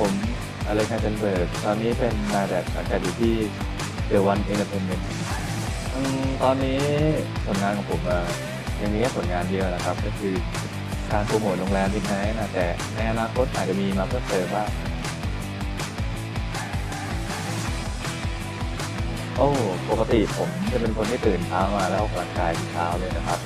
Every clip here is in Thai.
ผมอเล็กซ์เทนเบิร์กตอนนี้เป็นนายแบบสังกัดอยู่ที่ The One Entertainment อืมตอนนี้ผลงานของผมอะยังมีแค่ผลงานเดียวนะครับ ก็คือการโปรโมทโรงแรมมิดไนท์นะแต่ในอนาคตอาจจะมีมาเพิ่มเติมบ้าโอ้ ปกติผมจะเป็นคนที่ตื่นเช้ามาแล้วออกกำลังกายทุกเช้าเลยนะครับ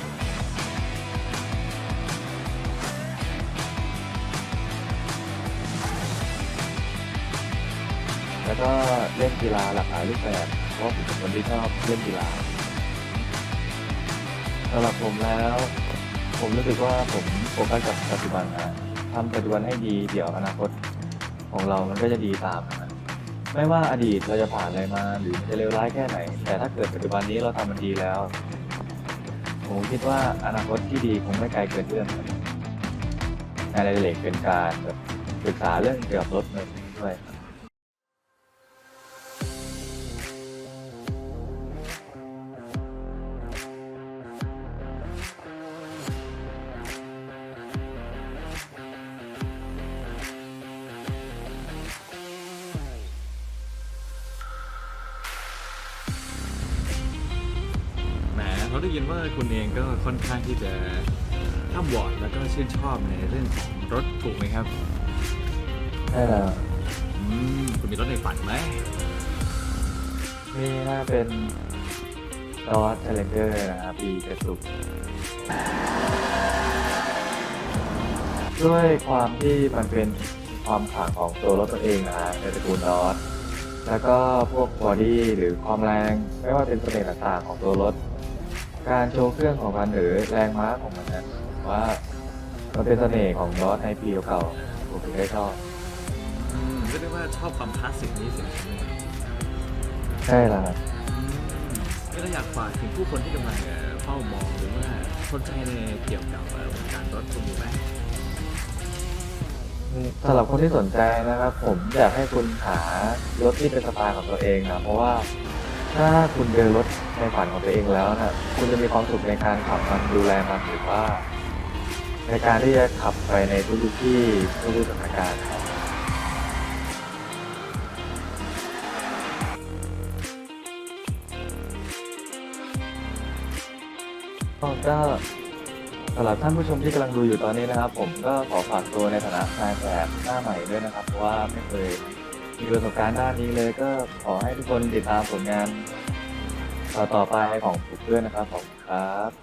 แล้วก็เล่นกีฬาหลากหลายรูปแบบเพราะผมเป็นคนที่ชอบเล่นกีฬาสำหรับผมแล้ว ผมรู้สึกว่าผมโฟกัสกับปัจจุบันนะทำปัจจุบันให้ดีเดี๋ยวอนาคตของเรามันก็จะดีตามนะไม่ว่าอดีตเราจะผ่านอะไรมาหรือจะเลวร้ายแค่ไหน แต่ถ้าเกิดปัจจุบันนี้เราทำมันดีแล้ว ผมคิดว่าอนาคตที่ดีคงไม่ไกลเกินเอื้อมครับงานอะเหล็กเป็นการแบบศึกษาเรื่องเกี่ยวกับรถเลยด้วยครับ เราได้ยินว่าคุณเองก็ค่อนข้างที่จะข้ามวอร์ดแล้วก็ชื่นชอบในเรื่องของรถถูกไหมครับใช่แล้วอืมคุณมีรถในฝันไหมนี่น่าเป็นดอสเชลเลนเจอร์นะครับปีเจ็ดสุด้วยความที่มันเป็นความขลังของตัวรถตัวเองนะฮะในตระกูลดอสแล้วก็พวกบอดี้หรือความแรง ไม่ว่าเป็นเสน่ห์ต่างๆของตัวรถ การโชว์เครื่องของมันหรือแรงม้าของมันนั้นผมว่ามันเป็นเสน่ห์ของดอสในปีเก่าๆผมถึงได้ชอบอืมก็เรียกว่าชอบความคลาสสิกนี้สินะใช่แล้วครับอืมก็เลยอยากฝากถึงผู้คนที่กำลังเอ่อเฝ้ามองหรือว่าสนใจในเกี่ยวกับเอ่อวงการรถคุณมีไหมสำหรับคนที่สนใจนะครับ ผมอยากให้คุณหารถที่เป็นสไตล์ของตัวเองนะเพราะว่า ถ้าคุณเจอรถในฝันของตัวเองแล้วนะคุณจะมีความสุขในการขับมันดูแลมันหรือว่า ในการที่จะขับไปในทุกๆที่ทุกๆสถานการณ์ครับก็สำหรับท่านผู้ชมที่กำลังดูอยู่ตอนนี้นะครับ ผมก็ขอฝากตัวในฐานะนายแบบหน้าใหม่ด้วยนะครับเพราะว่าไม่เคย มีประสบการณ์ด้านนี้เลยก็ขอให้ทุกคนติดตามผลงาน ต่อๆไปของผมด้วยนะครับขอบคุณครับ